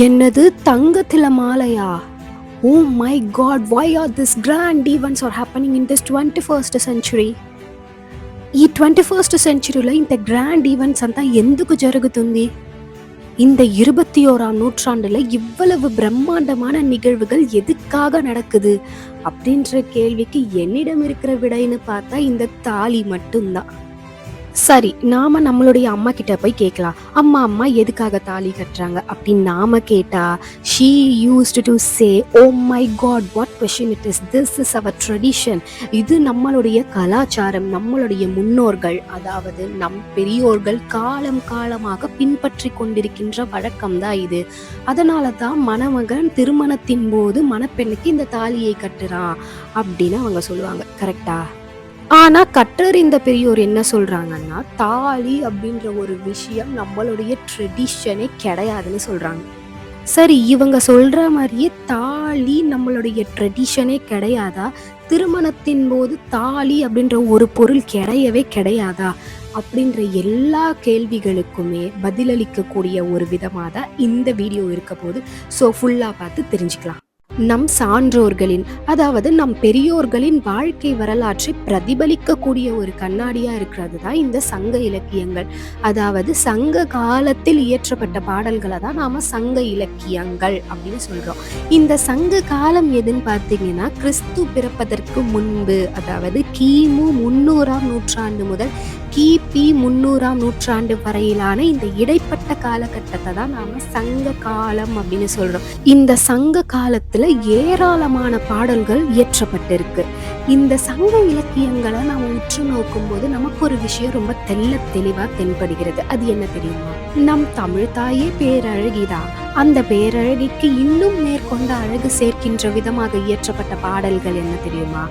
என்னது தங்கத்தில மாலையா oh my God why are this grand events are happening in this twenty first century ఈ twenty first సెంచురీలో ఇంత grand events అంతా ఎందుకు జరుగుతుంది இந்த இருபத்தி ஓராம் நூற்றாண்டுல இவ்வளவு பிரம்மாண்டமான நிகழ்வுகள் எதுக்காக நடக்குது அப்படின்ற கேள்விக்கு என்னிடம் இருக்கிற விடைன்னு பார்த்தா இந்த தாலி மட்டும்தான் சரி நாம நம்மளுடைய அம்மா கிட்ட போய் கேட்கலாம் அம்மா அம்மா எதுக்காக தாலி கட்டுறாங்க அப்படின்னு நாம கேட்டா she used to say oh my god what question it is this is our tradition இது நம்மளுடைய கலாச்சாரம் நம்மளுடைய முன்னோர்கள் அதாவது நம் பெரியோர்கள் காலம் காலமாக பின்பற்றி கொண்டிருக்கின்ற வழக்கம் தான் இது. அதனால தான் மணமகன் திருமணத்தின் போது மணப்பெண்ணுக்கு இந்த தாலியை கட்டுறான் அப்படின்னு அவங்க சொல்லுவாங்க. கரெக்டா ஆனா கற்றறிந்த பெரியோர் என்ன சொல்றாங்கன்னா தாலி அப்படின்ற ஒரு விஷயம் நம்மளுடைய ட்ரெடிஷனே கிடையாதுன்னு சொல்றாங்க. சரி இவங்க சொல்ற மாதிரியே தாலி நம்மளுடைய ட்ரெடிஷனே கிடையாதா? திருமணத்தின் போது தாலி அப்படின்ற ஒரு பொருள் கிடையவே கிடையாதா? அப்படின்ற எல்லா கேள்விகளுக்குமே பதிலளிக்கக்கூடிய ஒரு விதமாக தான் இந்த வீடியோ இருக்க போது ஸோ ஃபுல்லாக பார்த்து தெரிஞ்சுக்கலாம். நம் சான்றோர்களின் அதாவது நம் பெரியோர்களின் வாழ்க்கை வரலாற்றை பிரதிபலிக்கக்கூடிய ஒரு கண்ணாடியா இருக்கிறது தான் இந்த சங்க இலக்கியங்கள். அதாவது சங்க காலத்தில் இயற்றப்பட்ட பாடல்களை தான் நாம சங்க இலக்கியங்கள் அப்படின்னு சொல்றோம். இந்த சங்க காலம் எதுன்னு பார்த்தீங்கன்னா கிறிஸ்து பிறப்பதற்கு முன்பு அதாவது கிமு முன்னூறாம் நூற்றாண்டு முதல் கிபி முன்னூறாம் நூற்றாண்டு வரையிலான இந்த இடைப்பட்ட காலகட்டத்தை தான் நாம சங்க காலம் அப்படின்னு சொல்றோம். இந்த சங்க காலத்துல ஏராளமான பாடல்கள் இயற்றப்பட்டிருக்கு. இந்த சங்க இலக்கியங்களை நாம உற்று நோக்கும் போது நமக்கு ஒரு விஷயம் ரொம்ப தெல்ல தெளிவா தென்படுகிறது. அது என்ன தெரியுமா? நம் தமிழ் தாயே பேரழகிதான் அந்த பேரழகிக்கு இன்னும் மேற்கொண்ட அழகு சேர்க்கின்ற விதமாக இயற்றப்பட்ட பாடல்கள் என்ன தெரியுமா?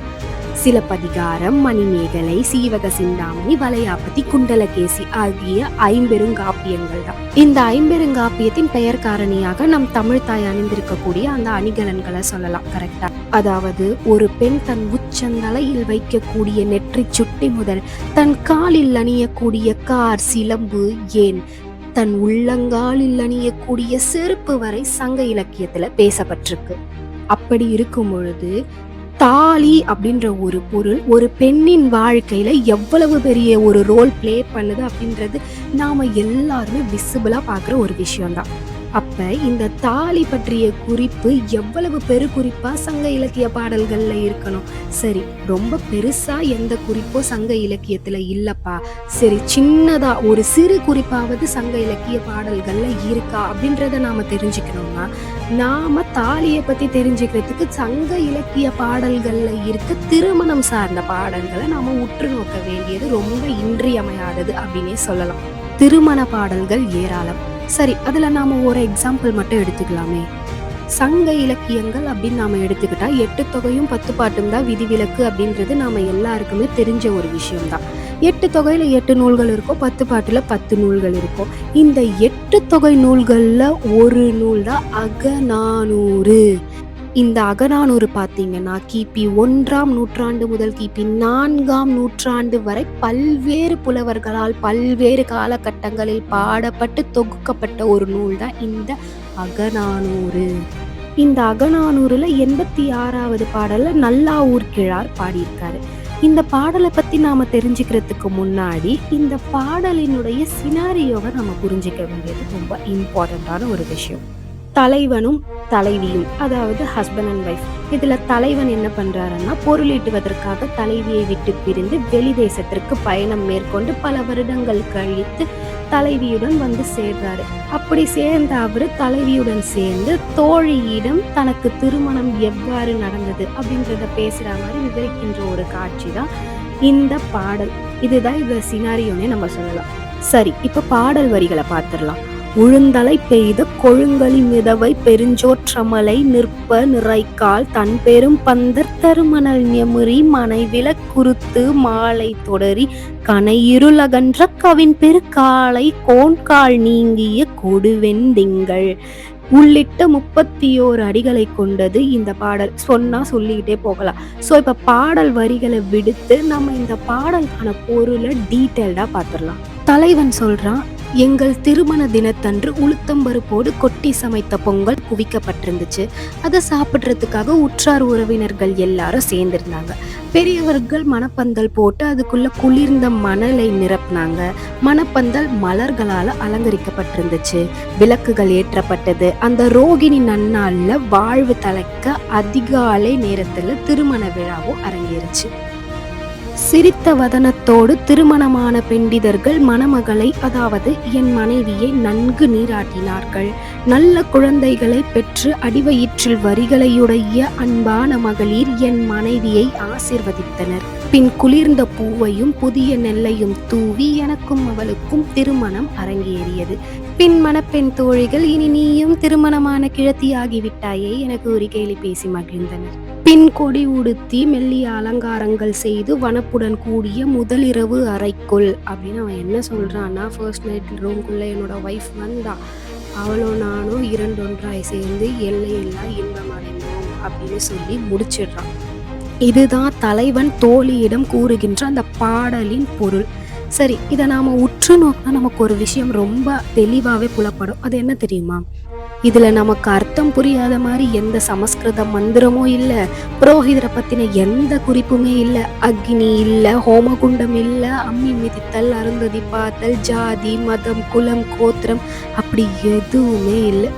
சிலப்பதிகாரம் மணிமேகலை சீவக சிந்தாமணி வலையாபதி குண்டலகேசி ஆகிய ஐம்பெருங்காப்பியங்கள் தான். இந்த ஐம்பெருங்காப்பியத்தின் பெயர் காரணியாக நம் தமிழ் தாய் அணிந்திருக்கக்கூடிய அந்த அணிகலன்களை சொல்லலாம் கரெக்டா அதாவது ஒரு பெண் தன் உச்சந்தலையில் வைக்கக்கூடிய நெற்றி சுட்டி முதல் தன் காலில் அணியக்கூடிய கார் சிலம்பு ஏன்? தன் உள்ளங்காலில் அணியக்கூடிய செருப்பு வரை சங்க இலக்கியத்துல பேசப்பட்டிருக்கு. அப்படி இருக்கும் பொழுது தாலி அப்படின்ற ஒரு பொருள் ஒரு பெண்ணின் வாழ்க்கையில எவ்வளவு பெரிய ஒரு ரோல் ப்ளே பண்ணுது அப்படின்றது நாம எல்லாருமே விசிபிளா பார்க்குற ஒரு விஷயம்தான். அப்ப இந்த தாலி பற்றிய குறிப்பு எவ்வளவு பெரு குறிப்பா சங்க இலக்கிய பாடல்கள்ல இருக்கணும்? சரி ரொம்ப பெருசா எந்த குறிப்போ சங்க இலக்கியத்துல இல்லப்பா. சரி சின்னதா ஒரு சிறு குறிப்பாவது சங்க இலக்கிய பாடல்கள்ல இருக்கா அப்படின்றத நாம தெரிஞ்சுக்கணும்னா நாம தாலியை பத்தி தெரிஞ்சுக்கிறதுக்கு சங்க இலக்கிய பாடல்கள்ல இருக்க திருமணம் சார்ந்த பாடல்களை நாம உற்று நோக்க வேண்டியது ரொம்ப இன்றியமையாதது அப்படின்னே சொல்லலாம். திருமண பாடல்கள் ஏராளம். சரி அதில் நாம் ஒரு எக்ஸாம்பிள் மட்டும் எடுத்துக்கலாமே. சங்க இலக்கியங்கள் அப்படின்னு நாம் எடுத்துக்கிட்டா எட்டு தொகையும் பத்து பாட்டும் தான் விதிவிலக்கு அப்படின்றது நாம் எல்லாருக்குமே தெரிஞ்ச ஒரு விஷயம்தான். எட்டு தொகையில் எட்டு நூல்கள் இருக்கும் பத்து பாட்டில் பத்து நூல்கள் இருக்கும் இந்த எட்டு தொகை நூல்களில் ஒரு நூல் தான் அகநானூறு. இந்த அகநானூறு பார்த்தீங்கன்னா கிபி ஒன்றாம் நூற்றாண்டு முதல் கிபி நான்காம் நூற்றாண்டு வரை பல்வேறு புலவர்களால் பல்வேறு காலகட்டங்களில் பாடப்பட்டு தொகுக்கப்பட்ட ஒரு நூல் தான் இந்த அகநானூறு. இந்த அகநானூறுல எண்பத்தி ஆறாவது பாடல்ல நல்லாவூர் கிழார் பாடியிருக்காரு. இந்த பாடலை பத்தி நாம தெரிஞ்சுக்கிறதுக்கு முன்னாடி இந்த பாடலினுடைய சினாரியோவை நம்ம புரிஞ்சுக்க வேண்டியது ரொம்ப இம்பார்ட்டண்ட்டான ஒரு விஷயம். தலைவனும் தலைவியும் அதாவது ஹஸ்பண்ட் அண்ட் ஒய்ஃப் இதுல தலைவன் என்ன பண்றாருன்னா பொருளீட்டுவதற்காக தலைவியை விட்டு பிரிந்து வெளி தேசத்திற்கு பயணம் மேற்கொண்டு பல வருடங்கள் கழித்து தலைவியுடன் வந்து சேர்றாரு. அப்படி சேர்ந்த அவர் தலைவியுடன் சேர்ந்து தோழியிடம் தனக்கு திருமணம் எவ்வாறு நடந்தது அப்படின்றத பேசுற மாதிரி விவரிக்கின்ற ஒரு காட்சி தான் இந்த பாடல். இதுதான் இந்த சினாரியோன்னே நம்ம சொல்லலாம். சரி இப்ப பாடல் வரிகளை பார்த்துடலாம். உழுந்தலை பெய்த கொழுங்கலி மிதவை பெருஞ்சோற்றமலை நிற்ப நிறைக்கால் தன் பெரும் பந்தர் தருமணல் நெமுறி மனைவில குருத்து மாலை தொடரி கனையிருளகன்ற கவின் பெருக்காலை கோண்கால் நீங்கிய கொடுவெந்திங்கள் உள்ளிட்ட முப்பத்தி ஓரு அடிகளை கொண்டது இந்த பாடல். சொன்னா சொல்லிக்கிட்டே போகலாம். ஸோ இப்ப பாடல் வரிகளை விடுத்து நம்ம இந்த பாடலுக்கான பொருளை டீட்டெயில்டா பார்த்துடலாம். தலைவன் சொல்றான் எங்கள் திருமண தினத்தன்று உளுத்தம்பருப்போடு கொட்டி சமைத்த பொங்கல் குவிக்கப்பட்டிருந்துச்சு. அதை சாப்பிட்றதுக்காக உற்றார் உறவினர்கள் எல்லாரும் சேர்ந்திருந்தாங்க. பெரியவர்கள் மணப்பந்தல் போட்டு அதுக்குள்ள குளிர்ந்த மணலை நிரப்புனாங்க. மணப்பந்தல் மலர்களால் அலங்கரிக்கப்பட்டிருந்துச்சு. விளக்குகள் ஏற்றப்பட்டது. அந்த ரோகிணி நன்னாளில் வாழ்வு தலைக்க அதிகாலை நேரத்தில் திருமண விழாவும் அரங்கேறுச்சு. சிரித்த வதனத்தோடு திருமணமான பெண்டிதர்கள் மணமகளை அதாவது என் மனைவியை நன்கு நீராட்டினார்கள். நல்ல குழந்தைகளை பெற்று அடிவயிற்றில் வரிகளையுடைய அன்பான மகளிர் என் மனைவியை ஆசிர்வதித்தனர். பின் குளிர்ந்த பூவையும் புதிய நெல்லையும் தூவி எனக்கும் அவளுக்கும் திருமணம் அரங்கேறியது. பின் மணப்பெண் தோழிகள் இனி நீயும் திருமணமான கிழத்தியாகிவிட்டாயே என கூறி கேலி பேசி மகிழ்ந்தனர். பின் கொடி உடுத்தி மெல்லிய அலங்காரங்கள் செய்து வனப்புடன் கூடிய முதலிரவு அறைக்குள். அப்படின்னு அவன் என்ன சொல்கிறான்னா ஃபர்ஸ்ட் நைட் ரூம்குள்ளே என்னோட ஒய்ஃப் வந்தா அவளும் நானும் இரண்டொன்றாய் சேர்ந்து எல்லையில்லா இன்பம் அடைந்தோம் அப்படின்னு சொல்லி முடிச்சிடுறான். இதுதான் தலைவன் தோழியிடம் கூறுகின்ற அந்த பாடலின் பொருள். சரி இதை நாம உற்று நோக்கினா நமக்கு ஒரு விஷயம் ரொம்ப தெளிவாகவே புலப்படும். அது என்ன தெரியுமா? இதுல நமக்கு அர்த்தம் புரியாத மாதிரி எந்த சமஸ்கிருத மந்திரமும் இல்ல புரோஹிதரை பத்தின எந்த குறிப்புமே இல்ல. அக்னி இல்ல ஹோமகுண்டம் இல்ல அம்மி மிதித்தல் அருந்ததி பார்த்தல் ஜாதி மதம் குலம் கோத்திரம் அப்படி எதுவுமே இல்லை.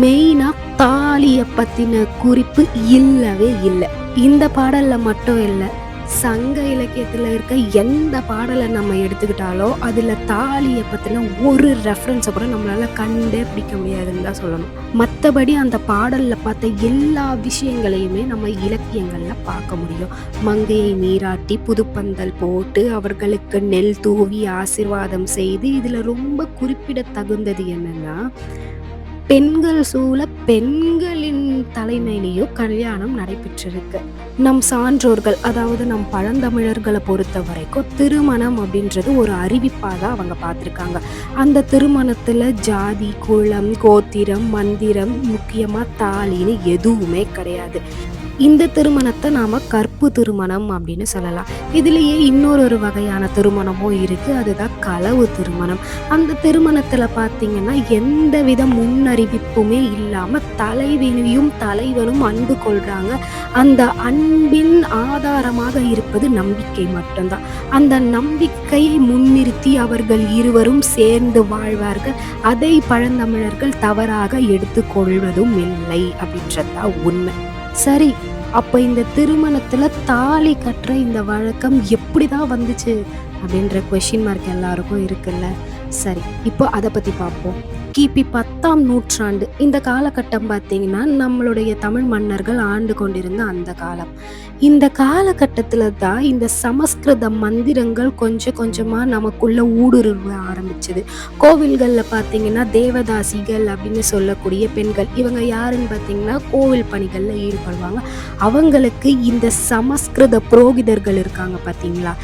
மெயினா தாலிய பத்தின குறிப்பு இல்லவே இல்லை. இந்த பாடல்ல மட்டும் இல்லை. சங்க இலக்கியத்தில் இருக்க எந்த பாடலை நம்ம எடுத்துக்கிட்டாலோ அதில் தாலியை பற்றின ஒரு ரெஃபரன்ஸை கூட நம்மளால் கண்டே பிடிக்க முடியாதுன்னு தான் சொல்லணும். மற்றபடி அந்த பாடலில் பார்த்த எல்லா விஷயங்களையுமே நம்ம இலக்கியங்களில் பார்க்க முடியும். மங்கையை நீராட்டி புதுப்பந்தல் போட்டு அவர்களுக்கு நெல் தூவி ஆசிர்வாதம் செய்து இதில் ரொம்ப குறிப்பிடத்தகுந்தது என்னன்னா பெண்கள் சூழ பெண்களின் தலைமையிலேயோ கல்யாணம் நடைபெற்றிருக்கு. நம் சான்றோர்கள் அதாவது நம் பழந்தமிழர்களை பொறுத்த வரைக்கும் திருமணம் அப்படின்றது ஒரு அறிவிப்பாக தான் அவங்க பார்த்துருக்காங்க. அந்த திருமணத்தில் ஜாதி குலம் கோத்திரம் மந்திரம் முக்கியமாக தாலின்னு எதுவுமே கிடையாது. இந்த திருமணத்தை நாம கற்பு திருமணம் அப்படின்னு சொல்லலாம். இதுலேயே இன்னொரு ஒரு வகையான திருமணமும் இருக்கு. அதுதான் களவு திருமணம். அந்த திருமணத்துல பார்த்திங்கன்னா எந்த வித முன்னறிவிப்புமே இல்லாம தலைவியும் தலைவனும் அன்பு கொள்றாங்க. அந்த அன்பின் ஆதாரமாக இருப்பது நம்பிக்கை மட்டும்தான். அந்த நம்பிக்கையை முன்னிறுத்தி அவர்கள் இருவரும் சேர்ந்து வாழ்வார்கள். அதை பழந்தமிழர்கள் தவறாக எடுத்துக்கொள்வதும் இல்லை அப்படின்றதுதான் உண்மை. சரி அப்போ இந்த திருமணத்துல தாலி கட்டுற இந்த வழக்கம் எப்படி தான் வந்துச்சு? அப்படின்ற கொஷின் மார்க் எல்லாருக்கும் இருக்குல்ல. சரி இப்போ அதை பத்தி பார்ப்போம். கிபி பத்தாம் நூற்றாண்டு. இந்த காலகட்டம் பார்த்தீங்கன்னா நம்மளுடைய தமிழ் மன்னர்கள் ஆண்டு கொண்டிருந்த அந்த காலம். இந்த காலகட்டத்தில் தான் இந்த சமஸ்கிருத மந்திரங்கள் கொஞ்சம் கொஞ்சமாக நமக்குள்ள ஊடுருவ ஆரம்பிச்சது. கோவில்களில் பார்த்தீங்கன்னா தேவதாசிகள் அப்படின்னு சொல்லக்கூடிய பெண்கள் இவங்க யாருன்னு பார்த்தீங்கன்னா கோவில் பணிகளில் ஈடுபடுவாங்க. அவங்களுக்கு இந்த சமஸ்கிருத புரோகிதர்கள் இருக்காங்க பார்த்தீங்களா?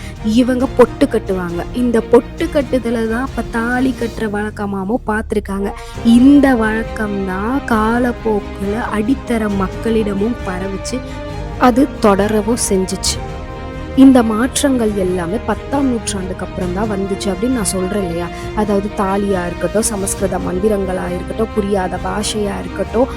இவங்க பொட்டு கட்டுவாங்க. இந்த பொட்டு கட்டுதலை தான் இப்போ தாலி கட்டுற வழக்கமாகவும் பார்த்துருக்காங்க. இந்த வழக்கம்தான் காலப்போக்கில் அடித்தர மக்களிடமும் பரவிச்சு அது தொடரவும் செஞ்சுச்சு. இந்த மாற்றங்கள் எல்லாமே பத்தாம் நூற்றாண்டுக்கு அப்புறம் தான் வந்துச்சு அப்படின்னு நான் சொல்கிறேன் இல்லையா? அதாவது தாலியாக இருக்கட்டும் சமஸ்கிருத மந்திரங்களாக இருக்கட்டும் புரியாத பாஷையாக இருக்கட்டும்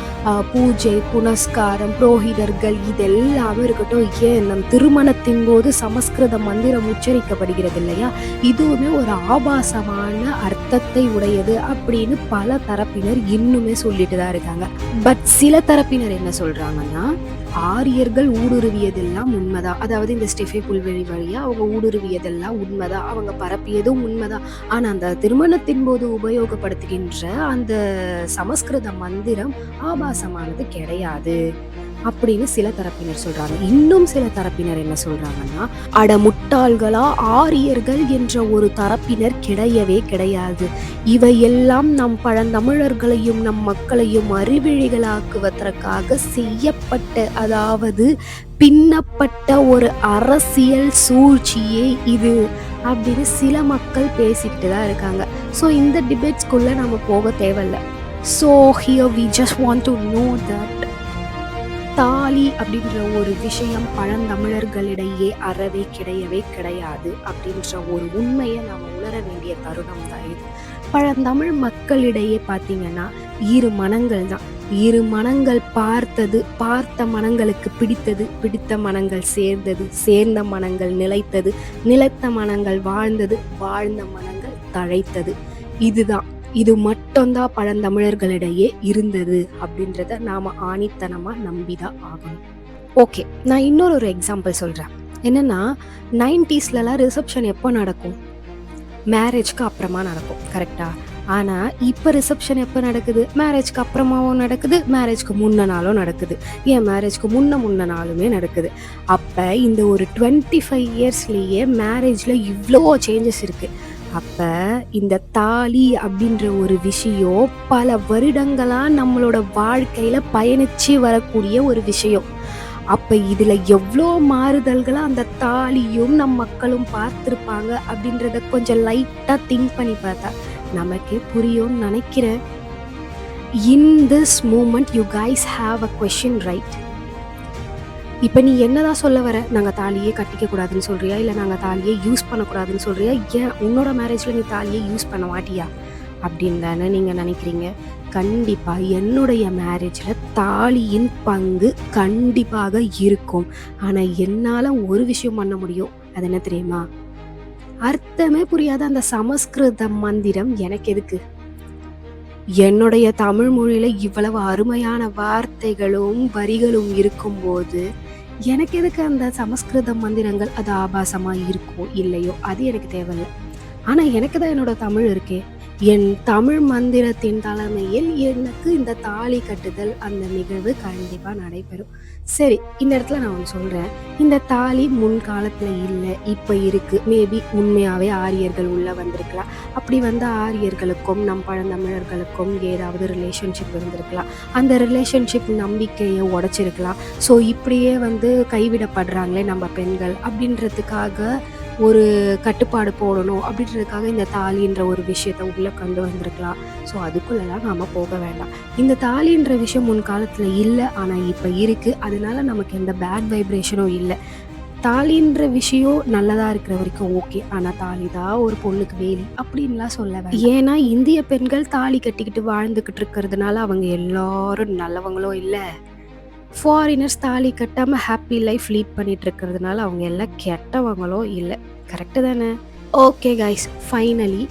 பூஜை புனஸ்காரம் புரோகிதர்கள் இதெல்லாமே இருக்கட்டும். ஏன்? நம் திருமணத்தின் போது சமஸ்கிருத மந்திரம் உச்சரிக்கப்படுகிறது இல்லையா? இதுவுமே ஒரு ஆபாசமான அர்த்தத்தை உடையது அப்படின்னு பல தரப்பினர் இன்னுமே சொல்லிட்டு தான் இருக்காங்க. பட் சில தரப்பினர் என்ன சொல்கிறாங்கன்னா ஆரியர்கள் ஊடுருவியதெல்லாம் உண்மைதான் அதாவது இந்த ஸ்டெஃபே புல்வெளி வழியா அவங்க ஊடுருவியதெல்லாம் உண்மைதான் அவங்க பரப்பியதும் உண்மைதான் ஆனால் அந்த திருமணத்தின் போது உபயோகப்படுத்துகின்ற அந்த சமஸ்கிருத மந்திரம் ஆபாசமானது கிடையாது. அப்படின்னு சில தரப்பினர் சொல்றாங்க. இன்னும் சில தரப்பினர் என்ன சொல்றாங்கன்னா அட முட்டாள்களா ஆரியர்கள் என்ற ஒரு தரப்பினர் கிடையவே கிடையாது. இவையெல்லாம் நம் பழந்தமிழர்களையும் நம் மக்களையும் அறிவிழிகளாக்குவதற்காக செய்யப்பட்ட அதாவது பின்னப்பட்ட ஒரு அரசியல் சூழ்ச்சியே இது அப்படின்னு சில மக்கள் பேசிக்கிட்டு தான் இருக்காங்க. ஸோ இந்த டிபேட்ஸ்குள்ளே நம்ம போக தேவையில்ல. So here we just want to know that thali அப்படின்ற ஒரு விஷயம் பழந்தமிழர்களிடையே அறவே கிடையவே கிடையாது அப்படின்ற ஒரு உண்மையை நாம் உணர வேண்டிய தருணம் தான் இது. பழந்தமிழ் மக்களிடையே பார்த்தீங்கன்னா இரு மனங்கள் தான். இரு மனங்கள் பார்த்தது பார்த்த மனங்களுக்கு பிடித்தது பிடித்த மனங்கள் சேர்ந்தது சேர்ந்த மனங்கள் நிலைத்தது நிலைத்த மனங்கள் வாழ்ந்தது வாழ்ந்த மனங்கள் தழைத்தது. இதுதான். இது மட்டும்தான் பழந்தமிழர்களிடையே இருந்தது அப்படின்றத நாம ஆணித்தனமா நம்பிதான் ஆகணும். ஓகே நான் இன்னொரு ஒரு எக்ஸாம்பிள் சொல்றேன். என்னன்னா நைன்டிஸ்லலாம் ரிசப்ஷன் எப்போ நடக்கும்? மேரேஜ்க்கு அப்புறமா நடக்கும் கரெக்டா ஆனால் இப்போ ரிசப்ஷன் எப்போ நடக்குது? மேரேஜ்க்கு அப்புறமாவும் நடக்குது மேரேஜ்க்கு முன்ன நாளும் நடக்குது. ஏன் மேரேஜ்க்கு முன்ன முன்ன நாளுமே நடக்குது. அப்போ இந்த ஒரு டுவெண்ட்டி ஃபைவ் இயர்ஸ்லேயே மேரேஜில் இவ்வளோ சேஞ்சஸ் இருக்குது அப்போ இந்த தாலி அப்படின்ற ஒரு விஷயம் பல வருடங்களாக நம்மளோட வாழ்க்கையில் பயணித்து வரக்கூடிய ஒரு விஷயம். அப்ப இதுல எவ்வளோ மாறுதல்களை அந்த தாலியும் நம் மக்களும் பார்த்துருப்பாங்க அப்படின்றத கொஞ்சம் லைட்டா திங்க் பண்ணி பார்த்தா நமக்கே புரியும்னு நினைக்கிறேன். In this moment you guys have a question right இப்போ நீ என்னதான் சொல்ல வர? நாங்கள் தாலியே கட்டிக்க கூடாதுன்னு சொல்றியா? இல்லை நாங்கள் தாலியே யூஸ் பண்ணக்கூடாதுன்னு சொல்றியா? ஏன் உன்னோட மேரேஜில் நீ தாலியே யூஸ் பண்ண மாட்டியா? அப்படின்னு தானே நீங்கள் நினைக்கிறீங்க. கண்டிப்பாக என்னுடைய மேரேஜில் தாலியின் பங்கு கண்டிப்பாக இருக்கும். ஆனால் என்னால் ஒரு விஷயம் பண்ண முடியும். அது என்ன தெரியுமா? அர்த்தமே புரியாத அந்த சமஸ்கிருத மந்திரம் எனக்கு எதுக்கு? என்னுடைய தமிழ் மொழியில் இவ்வளவு அருமையான வார்த்தைகளும் வரிகளும் இருக்கும்போது எனக்கு எதுக்கு அந்த சமஸ்கிருத மந்திரங்கள் அது ஆபாசமாக இருக்கோ இல்லையோ? அது எனக்கு தேவையில்லை. ஆனால் எனக்கு தான் என்னோட தமிழ் இருக்கே. என் தமிழ் மந்திரத்தின் தலைமையில் எனக்கு இந்த தாலி கட்டுதல் அந்த நிகழ்வு கண்டிப்பா நடைபெறும். சரி இந்த இடத்துல நான் ஒன்று சொல்றேன். இந்த தாலி முன்காலத்துல இல்லை இப்போ இருக்கு. மேபி உண்மையாவே ஆரியர்கள் உள்ள வந்திருக்கலாம். அப்படி வந்த ஆரியர்களுக்கும் நம் பழந்தமிழர்களுக்கும் ஏதாவது ரிலேஷன்ஷிப் இருந்திருக்கலாம். அந்த ரிலேஷன்ஷிப் நம்பிக்கையை உடைச்சிருக்கலாம். ஸோ இப்படியே வந்து கைவிடப்படுறாங்களே நம்ம பெண்கள் அப்படின்றதுக்காக ஒரு கட்டுப்பாடு போடணும் அப்படின்றதுக்காக இந்த தாலின்ற ஒரு விஷயத்த உள்ளே கொண்டு வந்திருக்கலாம். ஸோ அதுக்குள்ளெல்லாம் நாம் போக வேண்டாம். இந்த தாலின்ற விஷயம் முன் காலத்தில் இல்லை ஆனால் இப்போ இருக்குது அதனால நமக்கு எந்த பேட் வைப்ரேஷனும் இல்லை. தாலின்ற விஷயம் நல்லதாக இருக்கிற வரைக்கும் ஓகே ஆனால் தாலி தான் ஒரு பொண்ணுக்கு வேலி அப்படின்லாம் சொல்ல வேண்டாம். ஏன்னா இந்திய பெண்கள் தாலி கட்டிக்கிட்டு வாழ்ந்துக்கிட்டு இருக்கிறதுனால அவங்க எல்லாரும் நல்லவங்களும் இல்லை. ஃபாரினர்ஸ் தாலி கட்டாமல் ஹாப்பி லைஃப் லீட் பண்ணிட்டு இருக்கிறதுனால அவங்க எல்லாம் கெட்டவங்களோ இல்லை. கரெக்டு தானே? ஓகே கைஸ் ஃபைனலி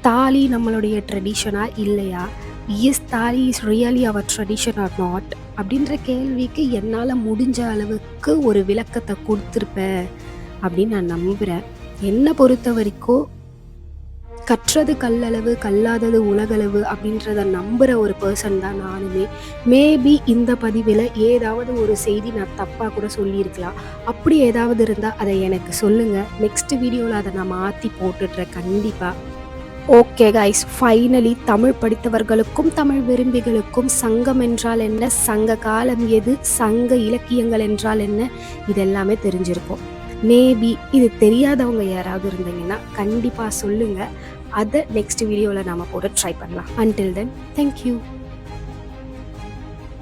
தாலி நம்மளுடைய ட்ரெடிஷனா இல்லையா? Is thali is really our tradition or not அப்படின்ற கேள்விக்கு என்னால் முடிஞ்ச அளவுக்கு ஒரு விளக்கத்தை கொடுத்துருப்பேன் அப்படின்னு நான் நம்புகிறேன் என்னை பொறுத்த வரைக்கும் கற்றது கல்லளவு கல்லாதது உலகளவு அப்படின்றத நம்புகிற ஒரு பர்சன் தான் நானுமே. மேபி இந்த பதிவில் ஏதாவது ஒரு செய்தி நான் தப்பாக கூட சொல்லியிருக்கலாம். அப்படி ஏதாவது இருந்தால் அதை எனக்கு சொல்லுங்கள் நெக்ஸ்ட் வீடியோவில் அதை நான் மாற்றி போட்டுடுறேன் கண்டிப்பாக ஓகே கைஸ் ஃபைனலி தமிழ் படித்தவர்களுக்கும் தமிழ் விரும்பிகளுக்கும் சங்கம் என்றால் என்ன? சங்க காலம் எது? சங்க இலக்கியங்கள் என்றால் என்ன? இதெல்லாமே தெரிஞ்சிருக்கும். மேபி இது தெரியாதவங்க யாராவது இருந்தீங்கன்னா கண்டிப்பாக சொல்லுங்கள் அதை நெக்ஸ்ட் வீடியோவில் நாம் போட ட்ரை பண்ணலாம். Until then thank you